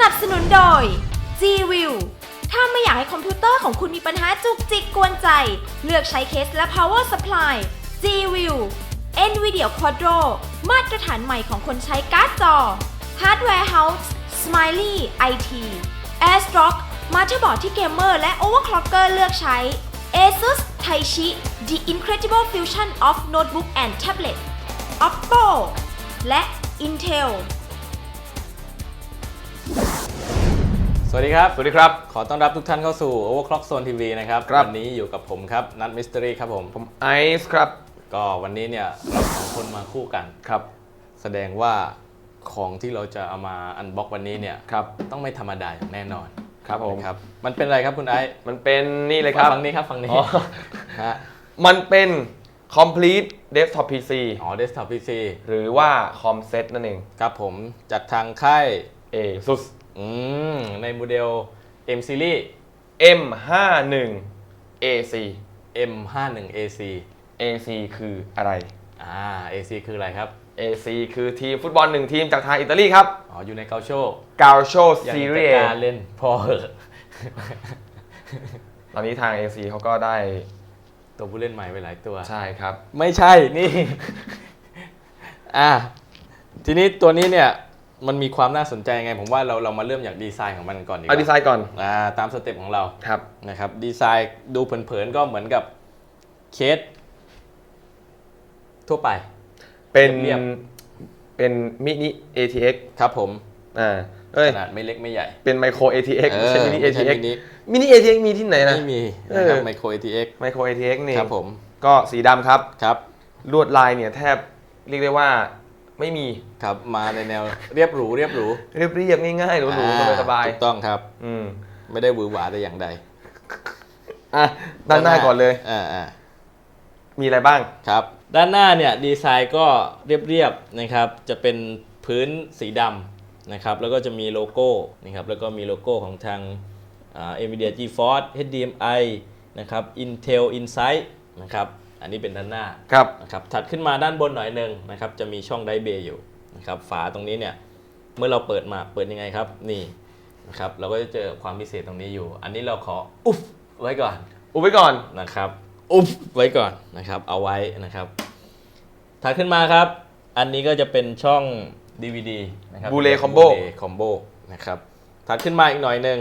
นับสนุนโดย G-View ถ้าไม่อยากให้คอมพิวเตอร์ของคุณมีปัญหาจุกจิกกวนใจ เลือกใช้เคสและ power supply G-View NVIDIA Quadro มาตรฐานใหม่ของคนใช้การ์ดจอ Hardware House Smiley IT AirStrock มาเตอร์บอร์ดที่เกมเมอร์และ overclocker เลือกใช้ ASUS Taichi The Incredible Fusion of Notebook and Tablet Oppo และ Intel สวัสดีครับ สวัสดีครับ ขอต้อนรับทุกท่านเข้าสู่ Overclock Zone TV นะครับ ครับ วันนี้อยู่กับผมครับนัทมิส t ต r รีครับผม ผมไอซ์ครับ ก็วันนี้เนี่ยเราสองคนมาคู่กัน ครับ แสดงว่าของที่เราจะเอามาอันบ็อกวันนี้เนี่ยครับ ต้องไม่ธรรมดาอย่างแน่นอนครับผม นะครับ มันเป็นอะไรครับคุณไอซ์มันเป็นนี่เลยครับฟังนี้ครับฟังนี้อ๋อ ฮะ มันเป็น complete desktop PC อ๋อ desktop PC หรือว่า com set นั่นเอง ครับผมจากทางค่าย ASUS อืมในโมเดล M Series M51 AC M51AC AC คืออะไร อ่า AC คืออะไรครับ AC คือทีมฟุตบอลหนึ่งทีมจากทางอิตาลีครับอ๋ออยู่ในเกาโช Gaucho ยัง Serie จะ A กล้าเล่นพอเหอะตอนนี้ทาง AC เขาก็ได้ตัวผู้เล่นใหม่ไปหลายตัว ใช่ครับ ไม่ใช่นี่ อะทีนี้ตัวนี้เนี่ย มันมีความน่าสนใจยังไง ผมว่าเราเรามาเริ่มจากดีไซน์ของมันก่อนดีกเอาดีไซว่าน์ก่อนอ่าตามสเต็ปของเราครับ นะครับดีไซน์ดูเผินๆก็เหมือนกับเคสทั่วไป เป็นเรียบ เป็นมินิ ATX ครับผมอ่าเอ้ยขนาดไม่เล็กไม่ใหญ่เป็นไมโคร ATX ไม่ใช่มินิ ไม่ใช่ ATX มินิมินิ ATX มีที่ไหนนะ ไม่มีเอนะครับอไมโคร ATX ไมโคร ATX นี่ครับผมก็สีดำครับ ครับ ลวดลายเนี่ยแทบเรียกได้ว่า ไม่มี ครับมาในแนวเรียบหรูเรียบหรูเรียบเรียบๆง่ายๆหรูอ่ๆสบายถูกต้องครับๆอืมไม่ได้หวือหวาแต่อย่างใดอะด้านหน้าก่อนเลยอ่าอ่ามีอะไรบ้างครับ ด้านหน้าเนี่ยดีไซน์ก็เรียบๆนะครับ จะเป็นพื้นสีดำนะครับ แล้วก็จะมีโลโก้นะครับ แล้วก็มีโลโก้ของทางอ่า NVIDIA GeForce HDMI นะครับ Intel Insight นะครับ อันนี้เป็นด้านหน้าครับนะครับถัดขึ้นมาด้านบนหน่อยหนึ่งนะครับจะมีช่องไดเบย์อยู่นะครับฝาตรงนี้เนี่ยเมื่อเราเปิดมาเปิดยังไงครับนี่นะครับเราก็จะเจอความพิเศษตรงนี้อยู่ อันนี้เราขออุ๊บไว้ก่อนอุบไว้ก่อนนะครับอุ๊บไว้ก่อนนะครับเอาไว้นะครับถัดขึ้นมาครับ อันนี้ก็จะเป็นช่อง DVD นะครับ Blu-ray combo คอมโบนะครับถัดขึ้นมาอีกหน่อยหนึ่ง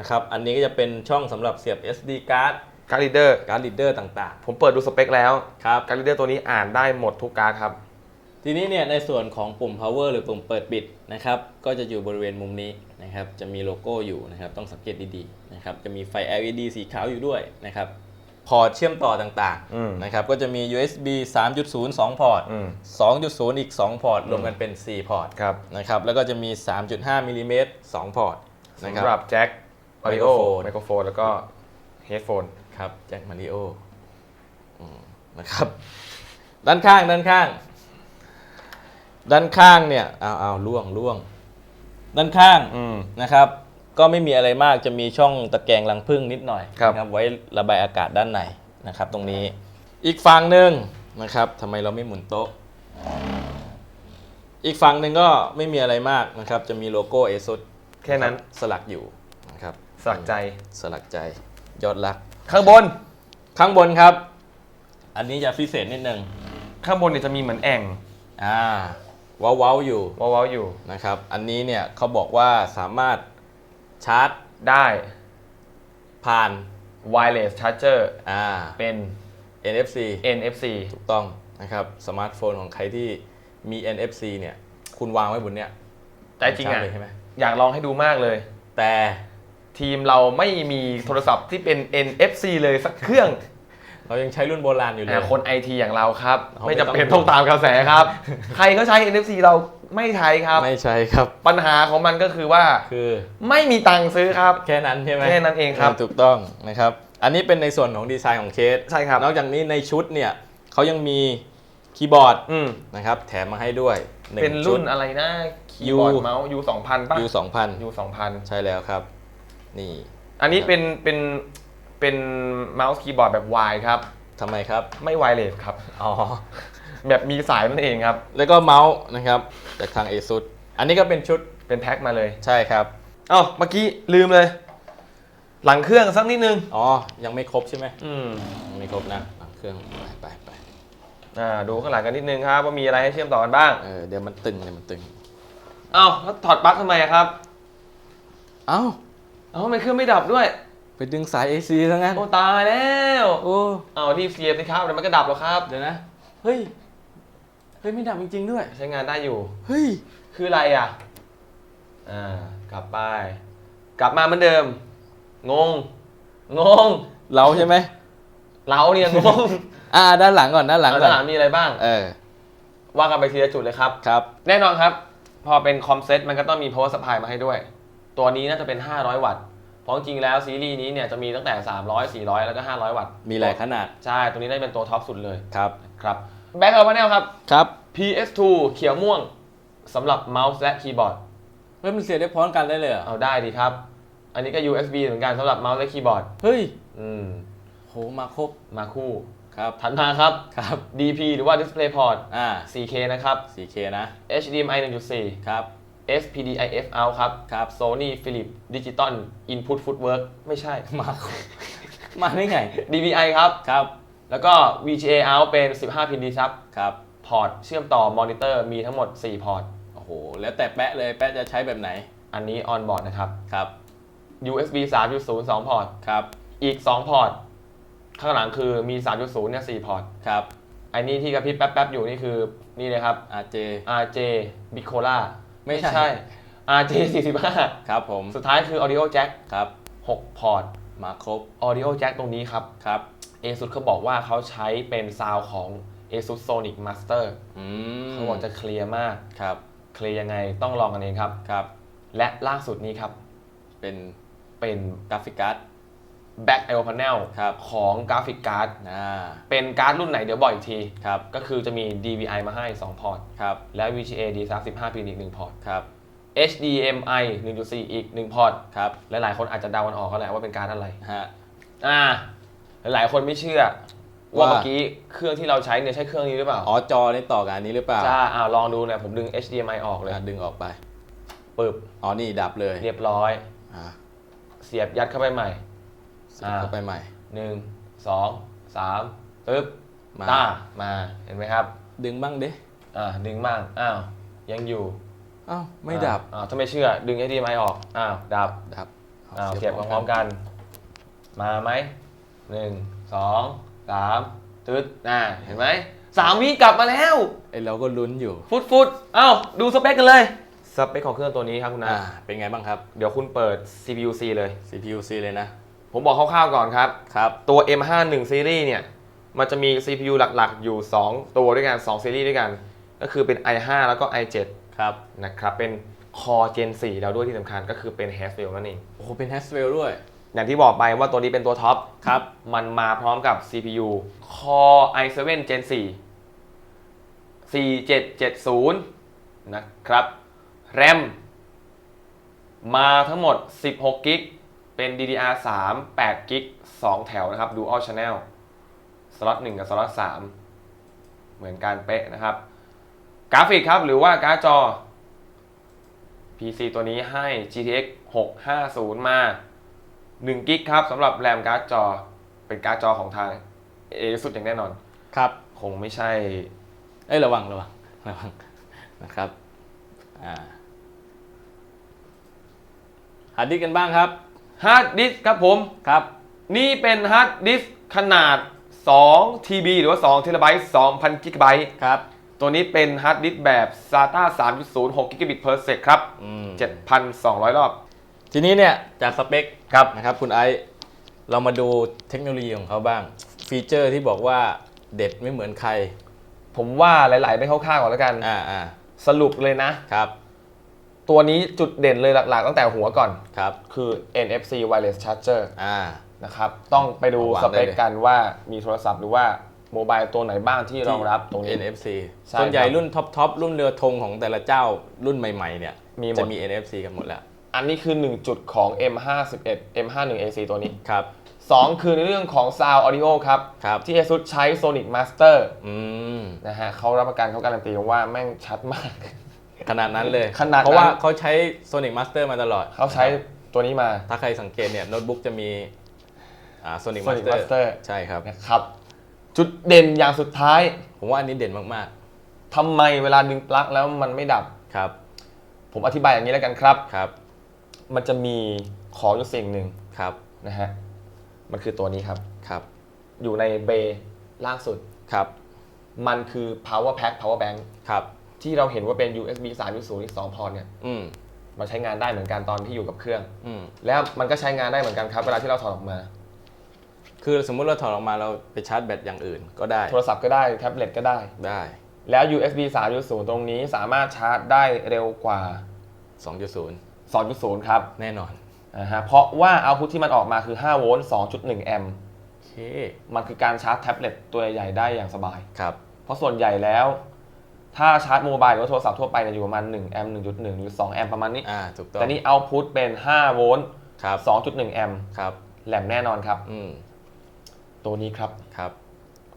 นะครับอันนี้ก็จะเป็นช่องสำหรับเสียบ SD card การ์ดรีเดอร์การ์ดรีดเดอร์ต่างผมเปิดดูสเปคแล้วๆ ครับ การ์ดรีเดอร์ตัวนี้อ่านได้หมดทุกการ์ดครับ ทีนี้เนี่ยในส่วนของปุ่ม power หรือปุ่มเปิดปิดนะครับก็จะอยู่บริเวณมุมนี้นะครับจะมีโลโก้อยู่นะครับต้องสังเกตดีๆนะครับจะมีไฟ LED สีขาวอยู่ด้วยนะครับพอร์ตเชื่อมต่อต่างอืมๆนะครับก็จะมี USB 3.0 2 พอร์ต อืม 2.0 อีก 2 พอร์ต รวมกันเป็น 4 พอร์ตครับนะครับแล้วก็จะมี 3.5มิลลิเมตร2พอร์ตนะคสำหรัรับ บแจ็คออดิโอ Microphone ไมโครโฟนแล้วก็เฮดโฟน ครับแจ็คมาริโออืมนะครับ ด้านข้างด้านข้าง ด้านข้างเนี่ยเอาเอาล่วงล่วง ด้านข้างอืมนะครับ ก็ไม่มีอะไรมากจะมีช่องตะแกรงรังผึ้งนิดหน่อยครับนะไว้ระบายอากาศด้านในนะครับ ตรงนี้ อีกฝั่งหนึ่งนะครับทำไมเราไม่หมุนโต๊ะ อีกฝั่งหนึ่งก็ไม่มีอะไรมากนะครับ จะมีโลโก้เอซุแค่นั้นสลักอยู่นะครับสลักใจสลักใจยอดรัก ข้างบน ข้างบนครับ อันนี้จะพิเศษนิดนึง ข้างบนเนี่ยจะมีเหมือนแอ่งอ่าเว้าเว้าๆอยู่ว้าวๆอยู่นะครับ อันนี้เนี่ยเขาบอกว่าสามารถชาร์จได้ ผ่าน wireless charger อ่า เป็น NFC NFC ถูกต้องนะครับสมาร์ทโฟนของใครที่มี NFC เนี่ย คุณวางไว้บนเนี้ยใจจริงชาอะร์เลยใช่ไหมอยากลองให้ดูมากเลย แต่ ทีมเราไม่มีโทรศัพท์ที่เป็น NFC เลยสักเครื่องเรายังใช้รุ่นโบราณอยู่เลยแต่คนไอทีอย่างเราครับเขาไม่ไม่จำเป็นต้ต้อองงตามกระแสครับ ใครเขาใช้ NFC เราไม่ใช้ครับ ไม่ใช่ครับ ปัญหาของมันก็คือว่าคือไม่มีตังค์ซื้อครับ แค่นั้นใช่ไหมแค่นั้นเองครับ ถูกต้องนะครับ อันนี้เป็นในส่วนของดีไซน์ของเคส ใช่ครับนอกจากนี้ในชุดเนี่ยเขายังมีคีย์บอร์ดอืมนะครับแถมมาให้ด้วยหงเป็นรุ่นชุด อะไรนะคีย์บอร์ด U เมาส์ U 2 0 0 0ป่ะ U 2000 U 2 0 0 ใช่แล้วครับ นี่ อันนี้เป็นเป็นเป็นเมาส์คีย์บอร์ดแบบ Y ครับ ทำไมครับ ไม่ไวเลสครับ อ๋อ แบบมีสายนั่นเองครับ แล้วก็เมาส์นะครับ จากทาง ASUS อันนี้ก็เป็นชุดเป็นแพ็คมาเลยใช่ครับ เอ้าเมื่อกี้ลืมเลย หลังเครื่องสักนิดนึง อ๋อ ยังไม่ครบใช่ไหมอืมยังไม่ครบนะหลังเครื่องไปไปไปอ่าดูข้างหลังกันนิดนึงครับ ว่ามีอะไรให้เชื่อมต่อกันบ้าง เออเดี๋ยวมันตึงเดี๋ยวมันตึง เอ้าแล้วถอดปลั๊กทำไมอะครับ เอ้า เอ้าทำไมเครื่องไม่ดับด้วย ไปดึงสาย AC ซะงั้น โอ้ตายแล้วโอ้เอารีบเสียบสิครับเดี๋ยวมันก็ดับแล้วครับเดี๋ยวนะ เฮ้ย เฮ้ย ไม่ดับจริงๆด้วย ใช้งานได้อยู่ เฮ้ย คืออะไรอะ อ่า กลับไป กลับมาเหมือนเดิม งง งง เราใช่ไหม เราเนี่ยงงอ่า ด้านหลังก่อน ด้านหลังแล้วก่อด้านหลังนมีอะไรบ้าง เออ ว่ากันไปทีละจุดเลยครับ ครับ แน่นอนครับ พอเป็นคอมเซ็ตมันก็ต้องมี power supply มาให้ด้วย ตัวนี้น่าจะเป็น 500 วัตต์ เพราะจริงๆแล้วซีรีส์นี้เนี่ยจะมีตั้งแต่ 300 400 แล้วก็ 500 วัตต์มีหลายขนาดใช่ ตัวนี้ได้เป็นตัวท็อปสุดเลยครับครับแบ็คเอาพาเนลครับ ครับ PS2 เขียวม่วงสำหรับเมาส์และคีย์บอร์ดเฮ้ยมันเสียได้พร้อมกันได้เลยเหรอเอาได้ดีครับ อันนี้ก็ USB เหมือนกันสำหรับเมาส์และคีย์บอร์ดเฮ้ยอืมโหมาครบมาคู่ครับถัดมาครับ ครับ DP หรือว่า DisplayPort อ่า 4K นะครับ 4K นะ HDMI 1.4 ครับ SPDIF out ครับครับ Sony Philips Digital Input Footwork ไม่ใช่ มาครบมาได้ไง DVI ครับ ครับ แล้วก็ VGA out เป็น 15 พินดีครับ ครับ พอร์ตเชื่อมต่อมอนิเตอร์มีทั้งหมด 4 พอร์ต โอ้โห แล้วแต่แปะเลย แปะจะใช้แบบไหน อันนี้ on board นะครับ ครับ USB 3.0 2 พอร์ต ครับ อีก 2 พอร์ต ข้างหลังคือมี 3.0 เนี่ย 4 พอร์ต ครับอันนี้ที่กระพริบแป๊บๆอยู่นี่คือนี่เลยครับ RJ RJ Bicola ไม่ใช่ RJ 45ครับผมสุดท้ายคือ Audio Jack ครับ6พอร์ตมาครบ Audio Jack ตรงนี้ครับครับ ASUS เขาบอกว่าเขาใช้เป็นซาวของ ASUS Sonic Master อืมเขาบอกจะเคลียร์มากครับเคลียร์ยังไงต้องลองกันเองครับครับ และล่าสุดนี้ครับ เป็นเป็นกราฟิกการ์ด Back I/O Panel ครับ ของกราฟิกการ์ดอ่าเป็นการ์ดรุ่นไหนเดี๋ยวบอกอีกที ครับก็คือจะมี DVI มาให้ 2 พอร์ต ครับและ VGA D35 พินอีก 1 พอร์ต ครับ HDMI 1.4 อีก 1 พอร์ต ครับหลายๆคนอาจจะเดากันออกก็แหละว่าเป็นการ์ดอะไร ฮะ อ่า หลายๆคนไม่เชื่อ ว่าว่า เมื่อกี้เครื่องที่เราใช้เนี่ยใช่เครื่องนี้หรือเปล่าอ๋อจอนี่ต่อกับอันนี้หรือเปล่าจ้าอ้าวลองดูเนี่ยผมดึง HDMI ออกเลยอะดึงออกไป ปึ๊บอ๋อนี่ดับเลยเรียบร้อย อ่าเสียบยัดเข้าไปใหม่ เสียบเข้าไปใหม่ หนึ่งสองสามปึ๊บมา ตามาเห็นไหมครับดึงบ้างดิอ่าดึงบ้างอ้าวยังอยู่อ้าวไม่ดับอ่าถ้าไม่เชื่อ ดึง HDMI ออกอ้าวดับดับอ้าวเสียบพร้อมๆกัน มาไหมหนึ่งสองสามตึ๊ดอ่าเห็นไหมสามวิกลับมาแล้ว ไอเราก็ลุ้นอยู่ฟุตฟุตเอ้าดูสเปคกันเลย สเปคของเครื่องตัวนี้ครับคุณนะอ่าเป็นไงบ้างครับ เดี๋ยวคุณเปิด CPU C เลย CPU C เลยนะ ผมบอกคร่าวๆก่อนครับ ครับ ตัว M51 ซีรีส์เนี่ย มันจะมี CPU หลักๆ อยู่ 2 ตัวด้วยกัน 2 ซีรีส์ด้วยกัน ก็คือเป็น i5 แล้วก็ i7 ครับ นะครับ เป็น Core Gen 4 แล้วด้วยที่สำคัญก็คือเป็น Haswell นั่นเอง โอ้โหเป็น Haswell ด้วย อย่างที่บอกไปว่าตัวนี้เป็นตัวท็อป ครับ มันมาพร้อมกับ CPU Core i7 Gen 4 4770 นะครับ RAM มาทั้งหมด 16กิก เป็น DDR3 8กิก2แถวนะครับ Dual Channel สล็อต1กับสล็อต3เหมือนกันเป๊ะนะครับ กราฟิกครับหรือว่าการ์ดจอ PC ตัวนี้ให้ GTX 650 มา 1กิกครับสำหรับแรมการ์ดจอ เป็นการ์ดจอของทาง ASUS อย่างแน่นอน ครับ คงไม่ใช่ เอ้ยระวังระวังระวังนะครับ อ่าหาดิสก์กันบ้างครับ ฮาร์ดดิสก์ครับผม ครับ นี่เป็นฮาร์ดดิสก์ขนาด 2 TB หรือว่า2 t b 2,000 GB ครับ ตัวนี้เป็นฮาร์ดดิสก์แบบ SATA 3.0 6 Gb per sec ครับ อืม7,200 รอบ ทีนี้เนี่ยจากสเปคครับนะครับคุณไอซ์เรามาดูเทคโนโลยีของเขาบ้าง ฟีเจอร์ที่บอกว่าเด็ดไม่เหมือนใคร ผมว่าหลาย ๆ ไปคร่าวๆก่อนแล้วกัน อ่าอ่าสรุปเลยนะ ครับ ตัวนี้จุดเด่นเลยหลักๆ ตั้งแต่หัวก่อน ครับคือ NFC wireless charger อ่า นะครับ ต้องไปดูเอาวางสเปคได้เลย กันว่ามีโทรศัพท์หรือว่าโมบายตัวไหนบ้างที่รองรับตรงนี้ NFC ใช่ส่วนใหญ่ครับรุ่นท็อปทอปรุ่นเรือธงของแต่ละเจ้ารุ่นใหม่ๆเนี่ยมีหมด จะมี NFC กันหมดแล้ว อันนี้คือ 1 จุดของ M51 M51AC ตัวนี้ ครับ 2 คือในเรื่องของ Sound Audio ครับ ครับ ที่ ASUS ใช้ Sonic Master อืม นะฮะเขารับประกันเขาการันตีว่าแม่งชัดมาก ขนาดนั้นเลยขนาดนั้น เพราะว่าเขาใช้ Sonic Master มาตลอดเขาใช้ตัวนี้มา ถ้าใครสังเกตเนี่ยโน้ตบุ๊กจะมีอ่า Sonic Sonic Master Master ใช่ครับ นะครับ จุดเด่นอย่างสุดท้ายผมว่าอันนี้เด่นมากทำไมเวลาดึงปลั๊กแล้วมันไม่ดับ ๆครับผมอธิบายอย่างนี้แล้วกันครับ ครับมันจะมีของอยู่สิ่งหนึ่งครับนะฮะมันคือตัวนี้ครับ ครับอยู่ในเบย์ล่างสุด ครับมันคือ power pack power bank ครับ ที่เราเห็นว่าเป็น USB 3.0อีก2พอร์ตเนี่ยอืมมันใช้งานได้เหมือนกันตอนที่อยู่กับเครื่อง อืมแล้วมันก็ใช้งานได้เหมือนกันครับ เวลาที่เราถอดออกมา คือสมมุติเราถอดออกมาเราไปชาร์จแบตอย่างอื่นก็ได้โทรศัพท์ก็ได้แท็บเล็ตก็ได้ ได้ แล้ว USB 3.0 ตรงนี้สามารถชาร์จได้เร็วกว่า 2.0 2.0 ครับแน่นอนนะฮะเพราะว่าเอาพุทที่มันออกมาคือ 5 โวลต์ 2.1 แอมป์โอเคมันคือการชาร์จแท็บเล็ตตัวใหญ่ได้อย่างสบาย ครับ เพราะส่วนใหญ่แล้ว ถ้าชาร์จโมบายหรือว่าโทรศัพท์ทั่วไปเนี่ยอยู่ประมาณ1แอมป์1.1หรือ2แอมป์ประมาณนี้ อ่าถูกต้องแต่นี่เอาพุทเป็น5โวลต์ครับ2.1แอมป์ครับแหลมแน่นอนครับ อืมตัวนี้ครับครับ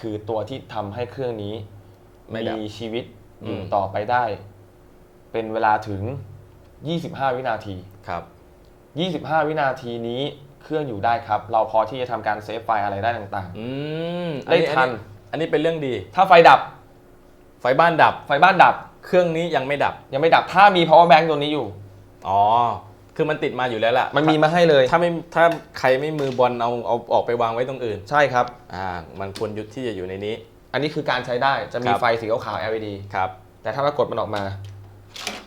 คือตัวที่ทำให้เครื่องนี้ไม่ดับ มีชีวิตอยู่อืม ต่อไปได้ เป็นเวลาถึง 25 วินาที ครับ 25 วินาทีนี้เครื่องอยู่ได้ครับ เราพอที่จะทำการเซฟไฟล์อะไรได้ต่าง อืมได้ทันอันนี้เป็นเรื่องดี ๆ ถ้าไฟดับไฟบ้านดับ ไฟบ้านดับเครื่องนี้ยังไม่ดับ ยังไม่ดับถ้ามี power bank ตัวนี้อยู่ อ๋อ คือมันติดมาอยู่แล้วล่ะมันมีมาให้เลยถ้าไม่ถ้าใครไม่มือบอลเอาเอาออกไปวางไว้ตรงอื่น ใช่ครับ อ่า มันควรยุดที่จะอยู่ในนี้ อันนี้คือการใช้ได้จะมีครับ ไฟสีขาวๆ LED ครับ แต่ถ้าเรากดมันออกมา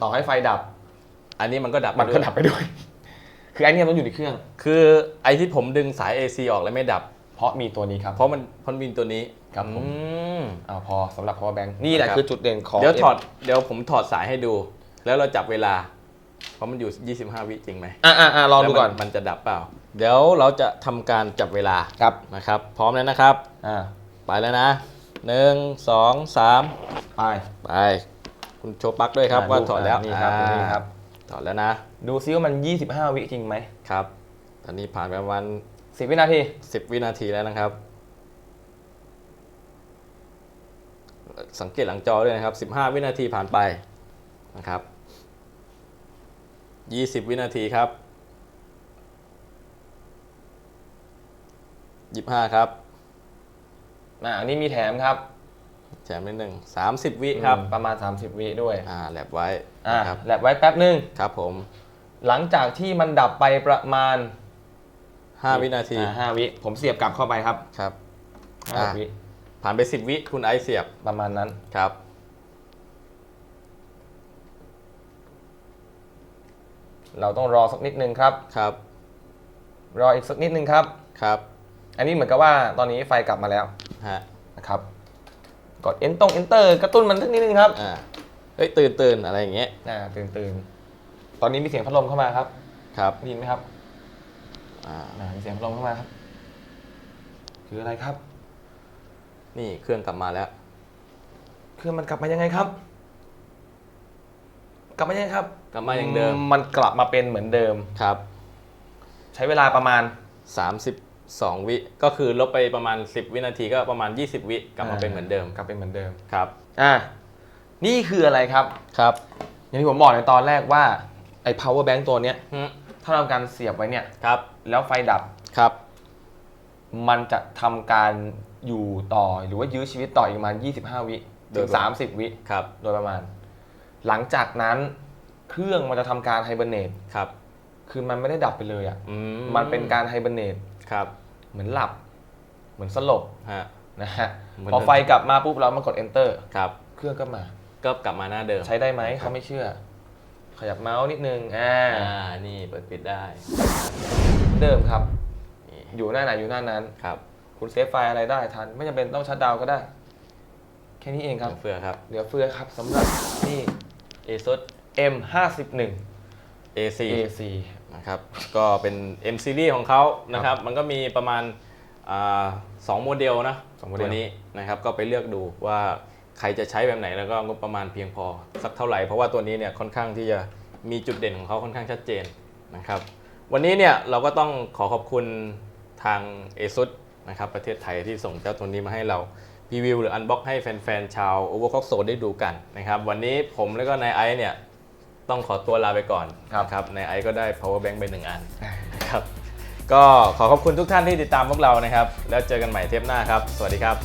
ต่อให้ไฟดับอันนี้มันก็ดับมันก็ด้วยดับไปด้วย คือไอ้เนี่ยมันอยู่ในเครื่อง คือไอ้ที่ผมดึงสาย AC ออกแล้วไม่ดับ เพราะมีตัวนี้ครับ เพราะมันเพราะมันมีตัวนี้ครับผม อืม เอาพอสำหรับ power bank นี่แหละครับ คือจุดเด่นของ เดี๋ยวถอดเดี๋ยวผมถอดสายให้ดู แล้วเราจับเวลา เพราะมันอยู่ 25 วิจริงไหมอะอะอะลองดูก่อนแล้วมันมันจะดับเปล่า เดี๋ยวเราจะทำการจับเวลาครับนะครับ พร้อมแล้วนะครับ อ่าไปแล้วนะหนึ่งสองสามไปไป คุณโชว์ปลั๊กด้วยครับอ่าว่าดูถอดแล้วอ่านี่ครับอ่านี่ครับ ถอดแล้วนะ ดูซิว่ามัน 25 วิจริงไหมครับ ตอนนี้ผ่านไปประมาณ10 วินาที 10 วินาทีแล้วนะครับ สังเกตหลังจอด้วยนะครับ 15 วินาทีผ่านไปนะครับ 20 วินาทีครับ 25 ครับอ่าอันนี้มีแถมครับแถมนิดหนึ่ง30 วิครับอืมประมาณ 30 วิด้วยอ่าแลบไว้อ่านะครับแลบไว้แป๊บหนึ่งครับผม หลังจากที่มันดับไปประมาณ 5 วินาทีอ่า5วิ ผมเสียบกลับเข้าไปครับ ครับ5อ่าวิ ผ่านไป10วิคุณไอซ์เสียบประมาณนั้น ครับ เราต้องรอสักนิดนึงครับ ครับ รออีกสักนิดนึงครับ ครับ อันนี้เหมือนกับว่าตอนนี้ไฟกลับมาแล้วฮะนะครับ กด enter enter กระตุ้นมันสักนิดนึงครับอ่าเฮ้ยตื่นตื่นอะไรอย่างเงี้ยอ่าตื่นตื่นตอนนี้มีเสียงพัดลมเข้ามาครับครับได้ยินไหมครับอ่าอ่ามีเสียงพัดลมเข้ามาครับ คืออะไรครับ นี่เครื่องกลับมาแล้ว เครื่องมันกลับมายังไงครับ กลับมายังไงครับกลับมาอย่างเดิมมันกลับมาเป็นเหมือนเดิม ครับ ใช้เวลาประมาณ 32 วิ ก็คือลบไปประมาณ 10 วินาทีก็ประมาณ 20 วิกลับมาเป็นเหมือนเดิมกลับเป็นเหมือนเดิมครับอ่านี่คืออะไรครับครับ อย่างที่ผมบอกในตอนแรกว่าไอ้ power bank ตัวเนี้ยอืมถ้าเราทำการเสียบไว้เนี่ยครับ แล้วไฟดับครับ มันจะทำการอยู่ต่อหรือว่ายื้อชีวิตต่ออีกประมาณ 25 วิถึง 30 วิครับ โดยประมาณ หลังจากนั้นเครื่องมันจะทำการไฮเบอร์เนตครับคือมันไม่ได้ดับไปเลยอะอืมันเป็นการไฮเบอร์เนตครับเหมือนหลับ เหมือนสลบฮะ นะฮะเหมือน พอไฟกลับมาปุ๊บเรามากด enter ครับ เครื่องก็มา ก็กลับมาหน้าเดิมใช้ได้ไหมเขาไม่เชื่อ ขยับเมาส์นิดนึงอ่าอ่านี่เปิดปิดได้ เดิมครับนี่ อยู่หน้าไหนอยู่หน้านั้น ครับ คุณเซฟไฟล์อะไรได้ทัน ไม่จำเป็นต้องชัดดาวน์ก็ได้ แค่นี้เองครับ เฟือครับ เหลือเฟือครับสำหรับนี่ ASUS M51 AC AC นะครับ ก็เป็น M series ของเขานะครับ มันก็มีประมาณอ่าสองโมเดลนะสองโมเดล ตัวนี้นะครับก็ไปเลือกดูว่าใครจะใช้แบบไหนแล้วก็งบประมาณเพียงพอ สักเท่าไหร่ เพราะว่าตัวนี้เนี่ยค่อนข้างที่จะมีจุดเด่นของเขาค่อนข้างชัดเจนนะครับ วันนี้เนี่ยเราก็ต้องขอขอบคุณ ทาง ASUS นะครับประเทศไทยที่ส่งเจ้าตัวนี้มาให้เราพรีวิวหรืออันบ็อกให้แฟนๆชาว Overclock Zone ได้ดูกันนะครับ วันนี้ผมแล้วก็นายไอซ์เนี่ย ต้องขอตัวลาไปก่อนครับนะครับนายไอซ์ก็ได้ power bank ไปหนึ่งอันนะครับก็ขอขอบคุณทุกท่านที่ติดตามพวกเรานะครับ แล้วเจอกันใหม่เทปหน้าครับ สวัสดีครับ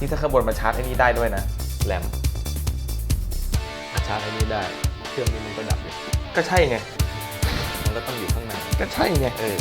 นี่ถ้าข้างบนมาชาร์จไอ้นี่ได้ด้วยนะแรมชาร์จไอ้นี้ได้ เครื่องนี้มันก็ดับอยู่ก็ใช่ไงมันก็ต้องอยู่ข้างในก็ใช่ไงเออ